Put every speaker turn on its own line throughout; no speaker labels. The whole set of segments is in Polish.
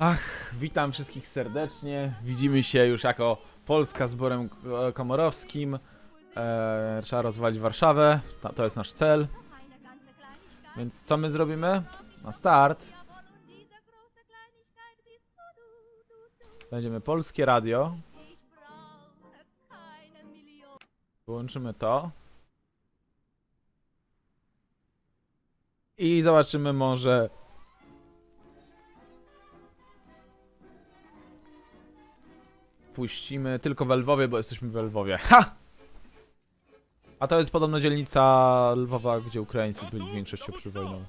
Ach, witam wszystkich serdecznie. Widzimy się już jako Polska z Borem e, Komorowskim. E, trzeba rozwalić Warszawę. Ta, to jest nasz cel. Więc co my zrobimy? Na start. Będziemy polskie radio. Wyłączymy to. I zobaczymy może puścimy tylko w Lwowie, bo jesteśmy w Lwowie. Ha! A to jest podobno dzielnica Lwowa, gdzie Ukraińcy byli większością przy wojną.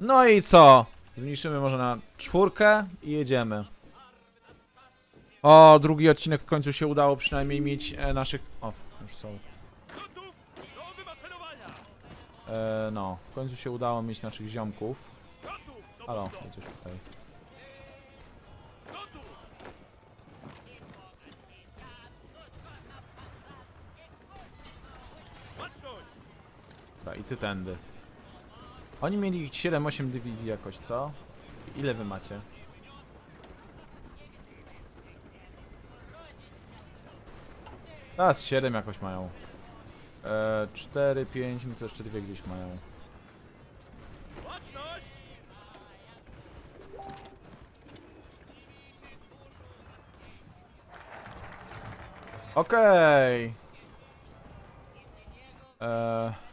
No i co? Zmniejszymy może na czwórkę i jedziemy. O, drugi odcinek w końcu się udało przynajmniej mieć e, naszych... O, już są. E, no, w końcu się udało mieć naszych ziomków. Halo, jedziesz tutaj. Dobra, i ty tędy. Oni mieli 7-8 dywizji jakoś, co? Ile wy macie? Teraz 7 jakoś mają. E, 4, 5, no to jeszcze dwie gdzieś mają. Okej. Eee,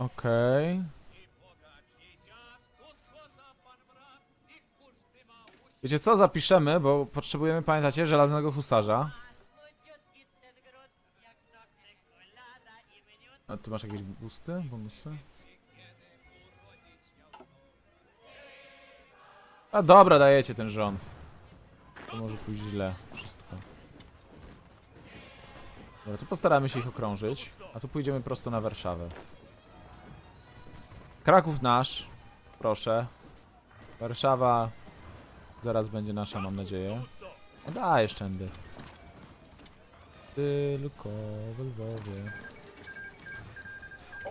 Okej. Wiecie co, zapiszemy, bo potrzebujemy, pamiętacie, żelaznego husarza. A ty masz jakieś boosty, bonusy? A dobra, dajecie ten rząd. To może pójść źle wszystko. Dobra, tu postaramy się ich okrążyć, a tu pójdziemy prosto na Warszawę. Kraków nasz, proszę. Warszawa zaraz będzie nasza, mam nadzieję. No daj szczędy. Tylko w Lwowie.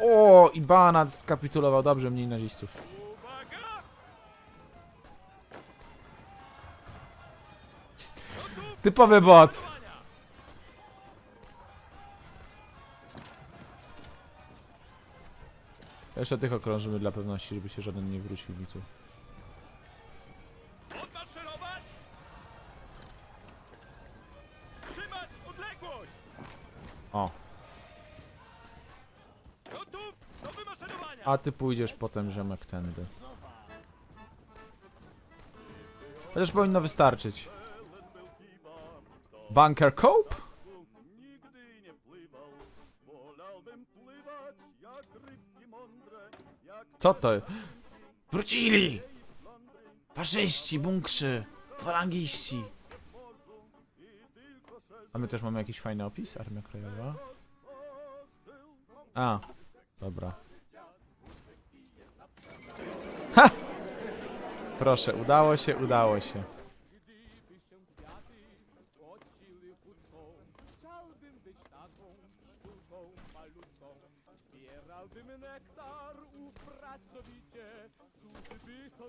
O, i Banat skapitulował. Dobrze, mniej nazistów. Typowy bot. Jeszcze tych okrążymy dla pewności, żeby się żaden nie wrócił mi tu.
Odmaszerować! Trzymać odległość!
O,
Gotów do wymaszerowania!
a ty pójdziesz potem ziomek tędy. Chociaż powinno wystarczyć. Bunker Cope? Co to? Wrócili! Faszyści, bunkrzy, falangiści. A my też mamy jakiś fajny opis? Armia Krajowa? A, dobra. Ha! Proszę, udało się, udało się.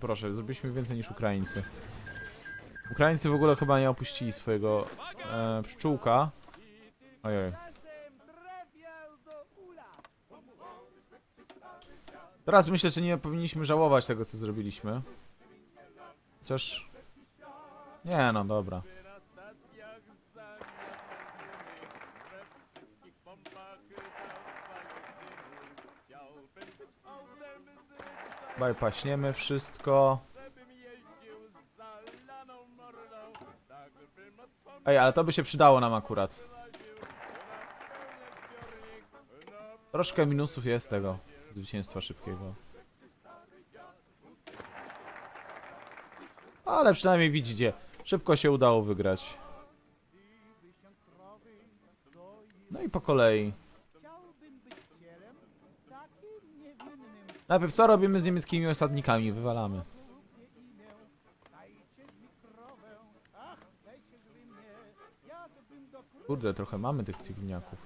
Proszę, zrobiliśmy więcej niż Ukraińcy. Ukraińcy w ogóle chyba nie opuścili swojego e, pszczółka. Ojej. Teraz myślę, że nie powinniśmy żałować tego, co zrobiliśmy. Chociaż... Nie, no dobra.
na stacjach zamiast we wszystkich pompach Chciałbym być autem z
Bypaśniemy wszystko.
żebym jeździł z zalaną mordą, tak bym odpowiedział
Ej, ale to by się przydało nam akurat. Troszkę minusów jest tego zwycięstwa szybkiego. Ale przynajmniej widzicie, szybko się udało wygrać. No i po kolei.
Chciałbym być cielem takim niewinnym
Najpierw co robimy z niemieckimi osadnikami? Wywalamy. Kurde, trochę mamy tych cywilniaków.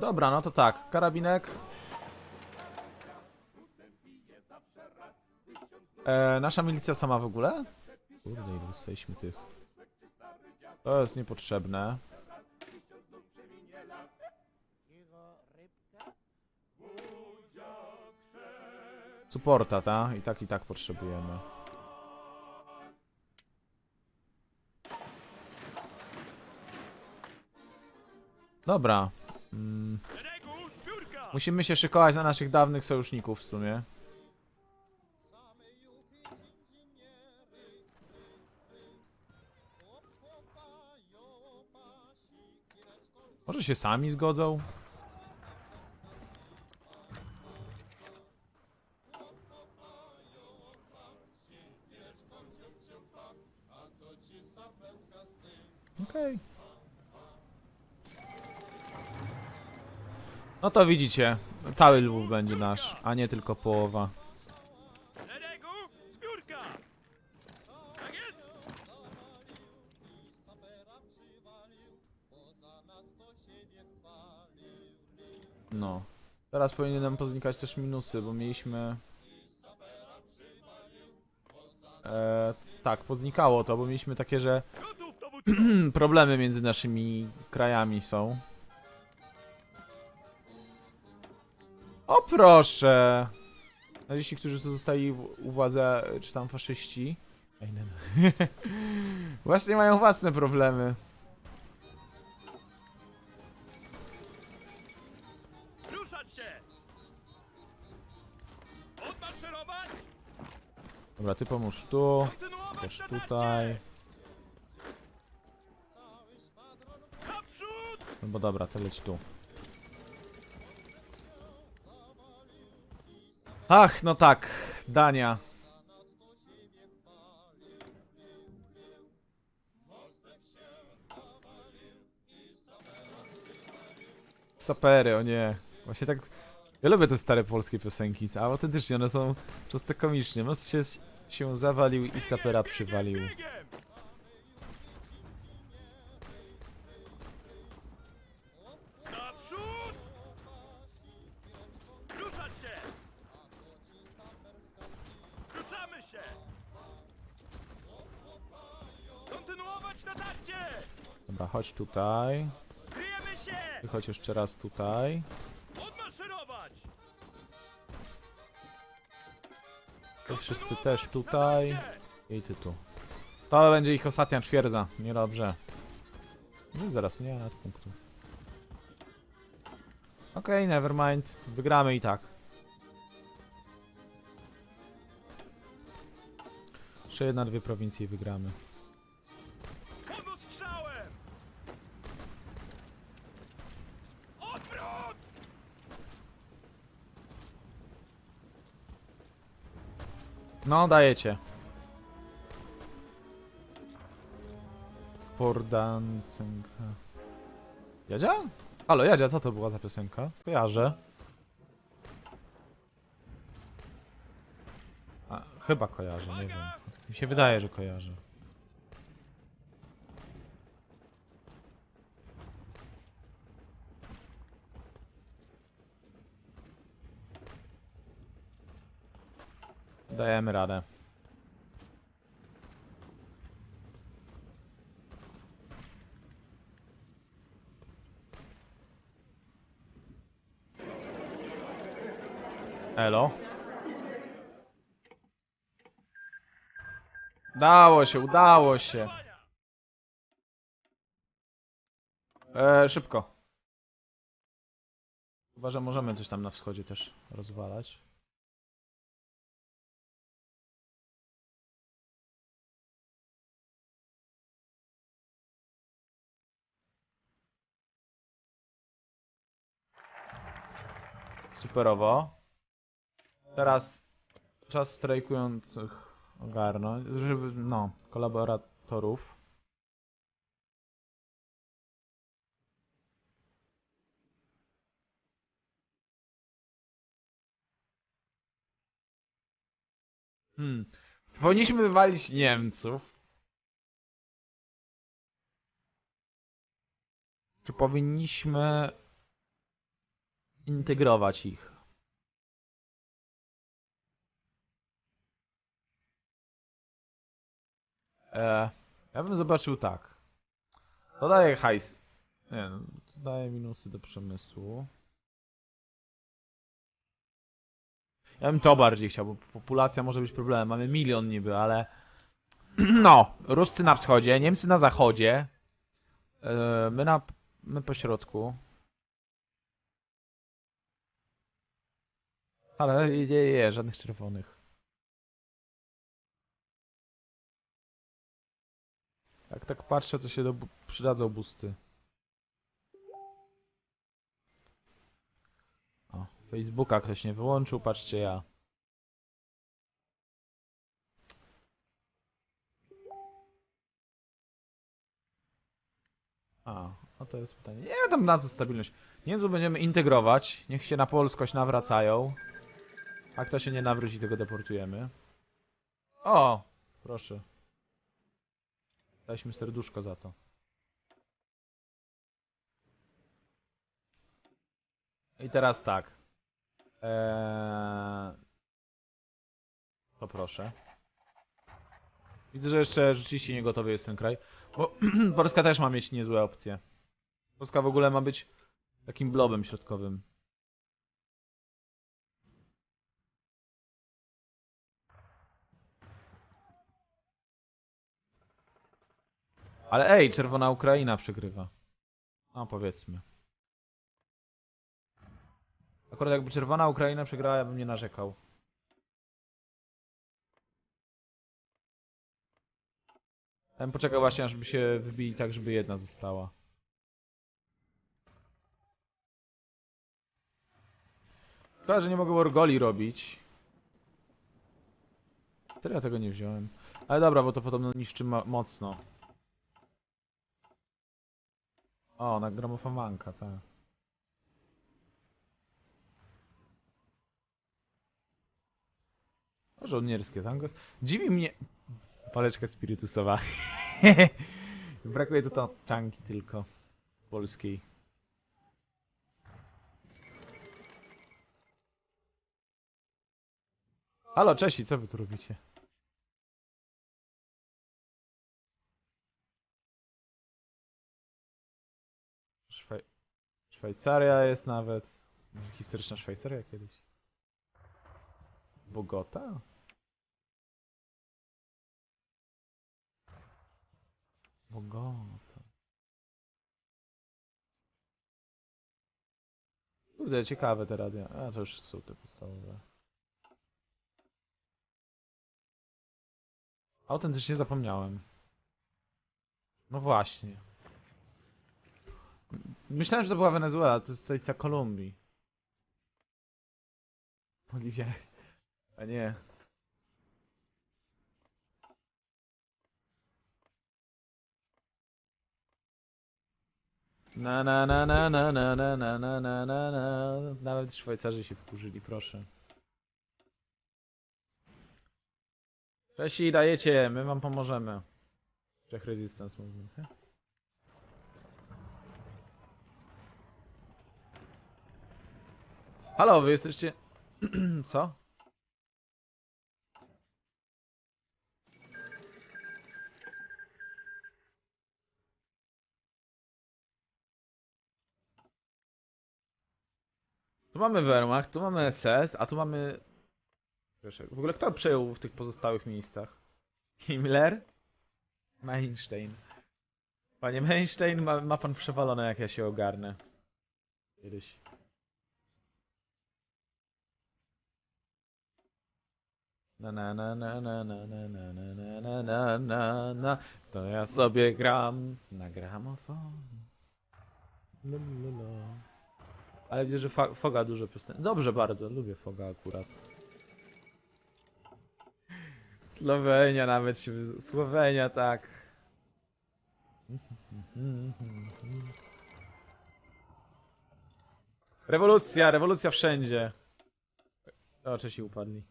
Dobra, no to tak. Karabinek. E, nasza milicja sama w ogóle? Kurde, ile dostaliśmy tych. To jest niepotrzebne. Supporta, ta? I tak, i tak potrzebujemy. Dobra. Mm. Musimy się szykować na naszych dawnych sojuszników w sumie. Może się sami zgodzą? Okej. No to widzicie, cały Lwów będzie nasz, a nie tylko połowa.
Tak!
No. Teraz powinienem poznikać też minusy, bo mieliśmy... E, tak, poznikało to, bo mieliśmy takie, że problemy między naszymi krajami są. O proszę! Naziści, którzy tu zostali u władzy, czy tam faszyści. Ej, no. Właśnie mają własne problemy.
Ruszać się! Odmaszerować!
Dobra, ty pomóż tu, też tutaj. No bo dobra, to leć tu. Ach, no tak, Dania. Sapery, o nie. Właśnie tak. Ja lubię te stare polskie piosenki, a autentycznie one są często komicznie. Most się, się zawalił i sapera przywalił. Dobra, chodź tutaj. Chodź jeszcze raz tutaj. Wszyscy też tutaj. I ty tu. To będzie ich ostatnia twierdza. Niedobrze. No i zaraz, nie ma punktu. Okej, nevermind. Wygramy i tak. Jeszcze jedna, dwie prowincje wygramy. No, dajecie. Pordansenka. Jadzia? Halo, Jadzia, co to była za piosenka? Kojarzę. A, chyba kojarzę, nie wiem. Mi się wydaje, że kojarzę. Dajemy radę. Elo. Udało się, udało się. E, szybko. Chyba, że możemy coś tam na wschodzie też rozwalać. superowo. Teraz czas strajkujących ogarnąć, żeby, no, kolaboratorów. Hmm. Powinniśmy walić Niemców. Czy powinniśmy integrować ich? E, ja bym zobaczył tak. To daje hajs. Nie, no, to daje minusy do przemysłu. Ja bym to bardziej chciał, bo populacja może być problemem. Mamy milion niby, ale... No, Ruscy na wschodzie, Niemcy na zachodzie. e, My na... My po środku. Ale nie, nie, nie, żadnych czerwonych. Jak tak patrzę, to się do, przydadzą busty. O, Facebooka ktoś nie wyłączył, patrzcie ja. A, no to jest pytanie. Nie, tam na co stabilność. Niemców będziemy integrować, niech się na polskość nawracają. A kto się nie nawróci, tego deportujemy. O, proszę. Daliśmy serduszko za to. I teraz tak. Eee... To proszę. Widzę, że jeszcze rzeczywiście nie gotowy jest ten kraj. Bo Polska też ma mieć niezłe opcje. Polska w ogóle ma być takim blobem środkowym. Ale ej, czerwona Ukraina przegrywa. No powiedzmy. Akurat jakby czerwona Ukraina przegrała, ja bym nie narzekał. Ja bym poczekał właśnie, aż by się wybili tak, żeby jedna została. Szkoda, że nie mogę Orgoli robić. Serio ja tego nie wziąłem. Ale dobra, bo to podobno niszczy mo mocno. O, na gramofomanka, tak. Żołnierskie tango. Dziwi mnie... Paleczka spirytusowa. Brakuje tu taczanki tylko. Polskiej. Halo, Czesi, co wy tu robicie? Szwaj... Szwajcaria jest nawet. Historyczna Szwajcaria kiedyś. Bogota? Bogota. Kurde, ciekawe te radia. A to już są te podstawowe. Autentycznie zapomniałem. No właśnie. Myślałem, że to była Wenezuela, to jest stolica Kolumbii. Boliwia. A nie. Na na na na na na na na na na na na Nawet Szwajcarzy się wkurzyli, proszę. Czesi, dajecie, my wam pomożemy. Czech Resistance Movement. Halo, wy jesteście... Co? Tu mamy Wehrmacht, tu mamy SS, a tu mamy... W ogóle kto przejął w tych pozostałych miejscach? Himmler? Meinstein. Panie Meinstein, ma, ma pan przewalone jak ja się ogarnę. Kiedyś. Na na na na na na na na na na na na na To ja sobie gram na gramofon. Ale widzę, że Foga dużo piosenek. Dobrze bardzo, lubię Foga akurat. Słowenia nawet się... Słowenia, tak. Rewolucja, rewolucja wszędzie. O, Czesi upadli.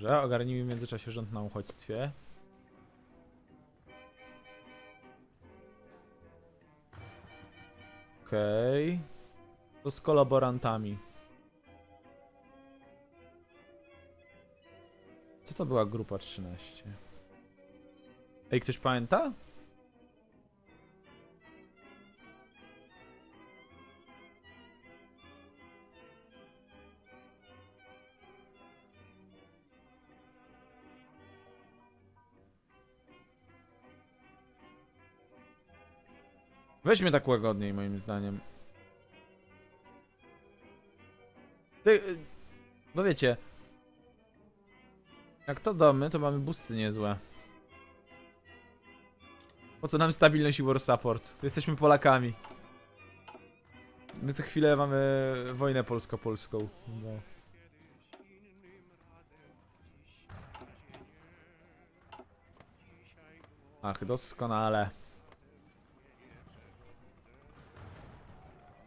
Dobrze, ogarnijmy w międzyczasie rząd na uchodźstwie. Okej. To z kolaborantami. Co to była grupa 13? Ej, ktoś pamięta? Weźmy tak łagodniej, moim zdaniem. Ty, y, bo wiecie, jak to domy, to mamy busty niezłe. Po co nam stabilność i war support? Jesteśmy Polakami. My co chwilę mamy wojnę polsko-polską. No. Ach, doskonale.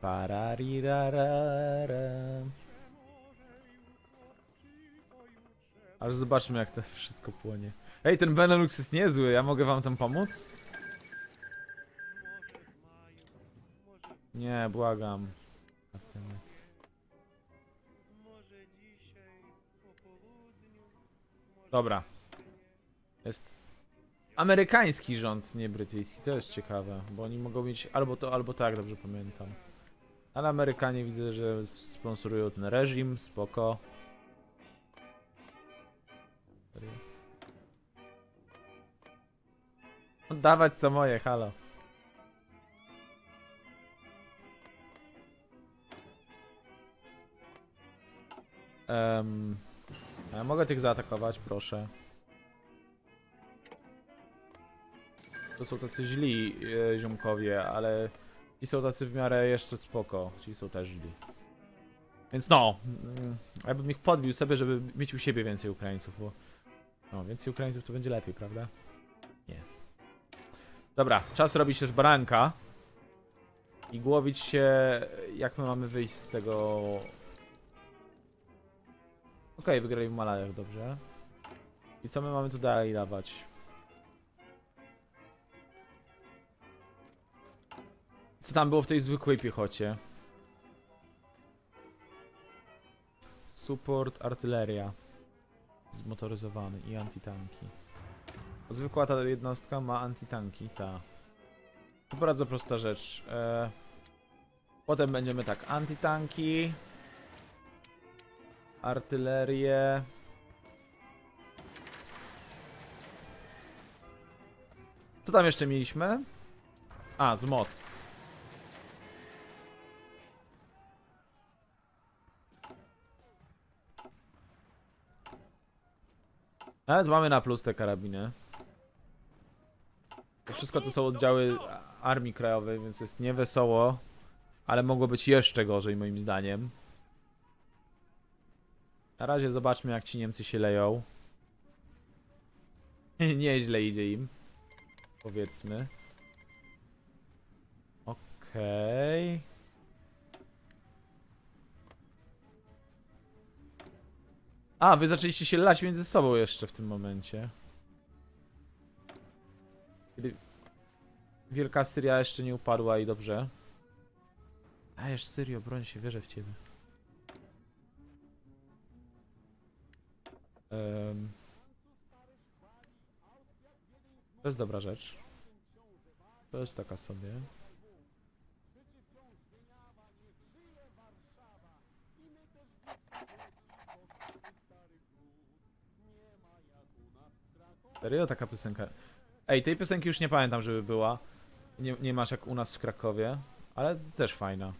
Pararirarara. Aż zobaczmy jak to wszystko płonie. Ej, ten Benelux jest niezły, ja mogę wam tam pomóc? Nie, błagam. Dobra. Jest amerykański rząd, nie brytyjski. To jest ciekawe, bo oni mogą mieć albo to, albo tak, dobrze pamiętam. Ale Amerykanie widzę, że sponsorują ten reżim, spoko. Serio? Dawać co moje, halo. Um, ja mogę tych zaatakować, proszę. To są tacy źli e, ziomkowie, ale ci są tacy w miarę jeszcze spoko. Ci są też źli. Więc no, mm, ja bym ich podbił sobie, żeby mieć u siebie więcej Ukraińców, bo no, więcej Ukraińców to będzie lepiej, prawda? Nie. Dobra, czas robić też baranka i głowić się, jak my mamy wyjść z tego... Okej, wygrali w Malajach, dobrze. I co my mamy tu dalej dawać? Co tam było w tej zwykłej piechocie? Support, artyleria. Zmotoryzowany i antitanki. Zwykła ta jednostka ma antitanki, ta. To bardzo prosta rzecz. E... Potem będziemy tak, antitanki. Artylerię. Co tam jeszcze mieliśmy? A, zmot. Nawet mamy na plus te karabiny. To wszystko to są oddziały Armii Krajowej, więc jest niewesoło. Ale mogło być jeszcze gorzej moim zdaniem. Na razie zobaczmy jak ci Niemcy się leją. Nieźle idzie im. Powiedzmy. Okej. A, wy zaczęliście się lać między sobą jeszcze w tym momencie. Kiedy Wielka Syria jeszcze nie upadła i dobrze. Już Syrio, broń się, wierzę w ciebie. Em. To jest dobra rzecz. To jest taka sobie. Serio? Taka piosenka. Ej, tej piosenki już nie pamiętam, żeby była. Nie, nie masz jak u nas w Krakowie, ale też fajna.